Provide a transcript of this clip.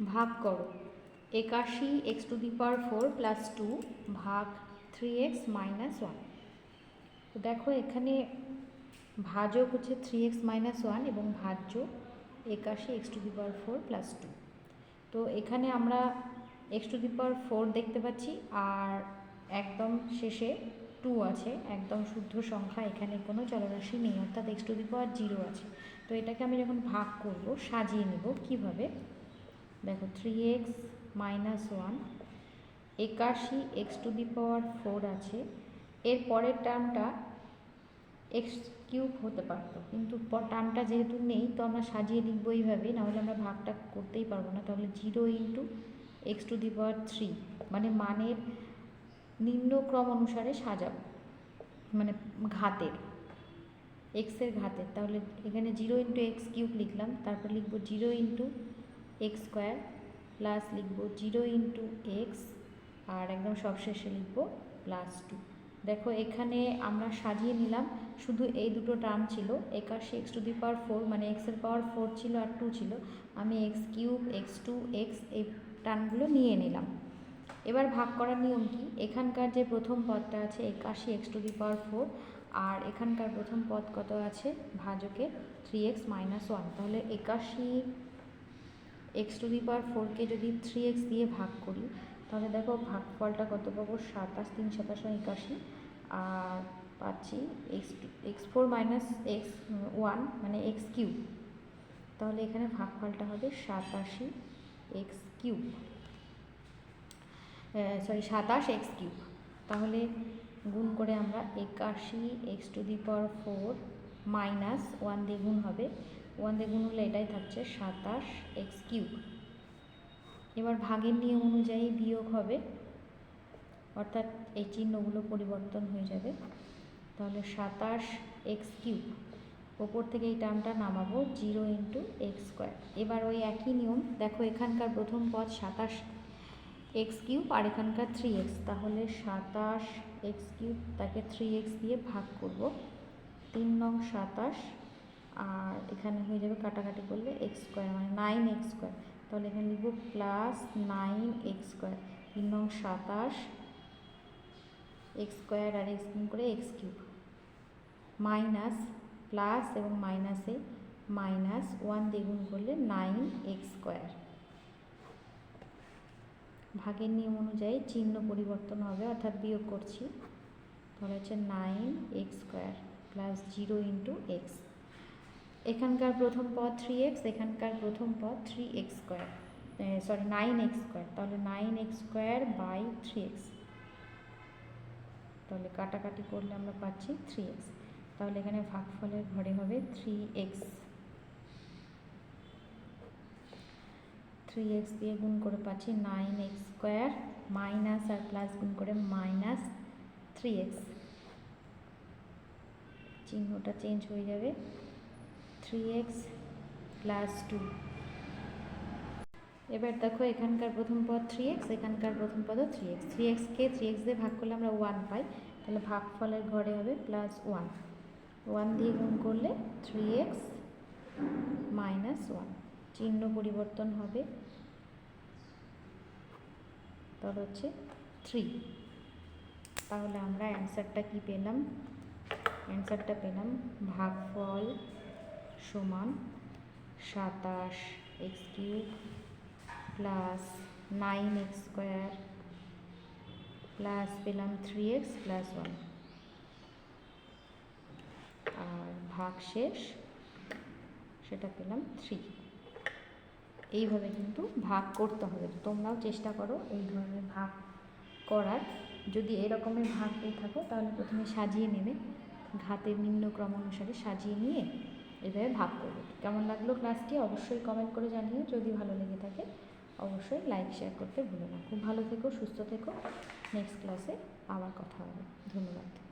ভাগ করো। একাশি x to the power four plus two ভাগ থ্রি এক্স মাইনাস ওয়ান। দেখো এখানে ভাজক হচ্ছে থ্রি এক্স মাইনাস ওয়ান এবং ভাজ্য একাশি x to the power four plus two. তো এখানে আমরা x to the power four দেখতে পাচ্ছি আর একদম শেষে টু আছে। একদম শুদ্ধ সংখ্যা এখানে কোনো চলরাশি নেই, অর্থাৎ x to the power zero আছে। তো এটাকে আমি যখন ভাগ করব, সাজিয়ে নেব কীভাবে? দেখো থ্রি এক্স মাইনাস ওয়ান একাশি x to the power four আছে। এর পরের টার্মটা এক্স কিউব হতে পারতো। কিন্তু টার্মটা যেহেতু নেই, তো আমরা সাজিয়ে লিখব এইভাবে, নাহলে আমরা ভাগটা করতেই পারব না। তাহলে zero into x to the power three মানে মানের নিম্নক্রম অনুসারে সাজাবো মানে ঘাতের এক্সের ঘাতের। তাহলে এখানে জিরো ইন্টু এক্স কিউব লিখলাম, তারপর লিখব zero into x square plus লিখব জিরো ইন্টু এক্স আর একদম সবশেষে লিখব প্লাস টু দেখো এখানে আমরা সাজিয়ে নিলাম, শুধু এই দুটো টার্ম ছিল, একাশি x to the power four মানে এক্সের পাওয়ার ফোর ছিল আর টু ছিল। আমি x cube x two x এই টার্মগুলো নিয়ে নিলাম। এবার ভাগ করার নিয়ম কি? এখানকার যে প্রথম পদটা আছে একাশি x to the power four আর এখানকার প্রথম পদ কত আছে? ভাজকে থ্রি এক্স মাইনাস ওয়ান তাহলে একাশি এক্স টু দি পাওয়ার ফোরকে যদি থ্রি এক্স দিয়ে ভাগ করি, তাহলে দেখো ভাগফলটা কত পাবো? সাতাশ, তিন, সাতাশ একাশি। আর পাচ্ছি x x four minus x one মানে এক্স কিউব তাহলে এখানে ভাগফলটা হবে সাতাশি এক্স কিউব সরি সাতাশ এক্স কিউব তাহলে গুণ করে আমরা একাশি x to the power four minus one দিয়ে গুণ হবে ওয়ান দিয়ে গুণ হলে এটাই থাকছে সাতাশ এক্স কিউব। এবার ভাগের নিয়ম অনুযায়ী বিয়োগ হবে, অর্থাৎ এই চিহ্নগুলো পরিবর্তন হয়ে যাবে। তাহলে সাতাশ এক্স কিউব, ওপর থেকে এই টার্মটা নামাবো জিরো ইন্টু এক্স স্কোয়ার। এবার ওই একই নিয়ম, দেখো এখানকার প্রথম পদ সাতাশ এক্স কিউব আর এখানকার থ্রি এক্স। তাহলে সাতাশ এক্স কিউব তাকে থ্রি এক্স দিয়ে ভাগ করব। তিন নং সাতাশ আর এখানে হয়ে যাবে কাটাকাটি করলে এক্স স্কোয়ার মানে নাইন এক্স স্কোয়ার তাহলে এখানে লিখব প্লাস নাইন এক্স স্কোয়ার তিন নং সাতাশ এক্স স্কোয়ার আর এক্স গুণ করে এক্স কিউব মাইনাস প্লাস এবং মাইনাসে মাইনাস ওয়ান দ্বিগুণ করলে নাইন এক্স স্কোয়ার ভাগের নিয়ম অনুযায়ী চিহ্ন পরিবর্তন হবে, অর্থাৎ বিয়োগ করছি। তাহলে হচ্ছে nine x square plus zero into x এখানকার প্রথম পদ থ্রি এক্স এখানকার প্রথম পদ three x square sorry nine x square তাহলে nine x square by three x তাহলে কাটাকাটি করলে আমরা পাচ্ছি থ্রি এক্স তাহলে এখানে ভাগফলের ঘরে হবে থ্রি এক্স থ্রি এক্স দিয়ে গুণ করে পাচ্ছি নাইন এক্স স্কোয়ার মাইনাস আর প্লাস গুণ করে মাইনাস থ্রি এক্স চিহ্নটা চেঞ্জ হয়ে যাবে। থ্রি এক্স প্লাস টু এবার দেখো এখানকার প্রথম পদ থ্রি এক্স এখানকার প্রথম পদও থ্রি এক্স থ্রি এক্সকে থ্রি এক্স দিয়ে ভাগ করলে আমরা ওয়ান পাই। তাহলে ভাগফলের ঘরে হবে প্লাস ওয়ান ওয়ান দিয়ে গুণ করলে থ্রি এক্স মাইনাস ওয়ান চিহ্ন পরিবর্তন হবে। তাহলে হচ্ছে থ্রি তাহলে আমরা অ্যান্সারটা কি পেলাম? অ্যান্সারটা পেলাম ভাগফল সমান সাতাশ x cube plus nine x square plus পেলাম থ্রি এক্স প্লাস ওয়ান। আর ভাগ শেষ, সেটা পেলাম থ্রি। এইভাবে কিন্তু ভাগ করতে হবে। তোমরাও চেষ্টা করো এই ধরনের ভাগ করার। যদি এরকমের ভাগ পেয়ে থাকো, তাহলে প্রথমে সাজিয়ে নেবে। ঘাতের নিম্নক্রম অনুসারে সাজিয়ে নিয়ে এভাবে ভাগ করবে। কেমন লাগল ক্লাসটি অবশ্যই কমেন্ট করে জানিও। যদি ভালো লেগে থাকে, অবশ্যই লাইক শেয়ার করতে ভুলো না। খুব ভালো থেকো, সুস্থ থেকো। নেক্সট ক্লাসে আবার কথা হবে। ধন্যবাদ।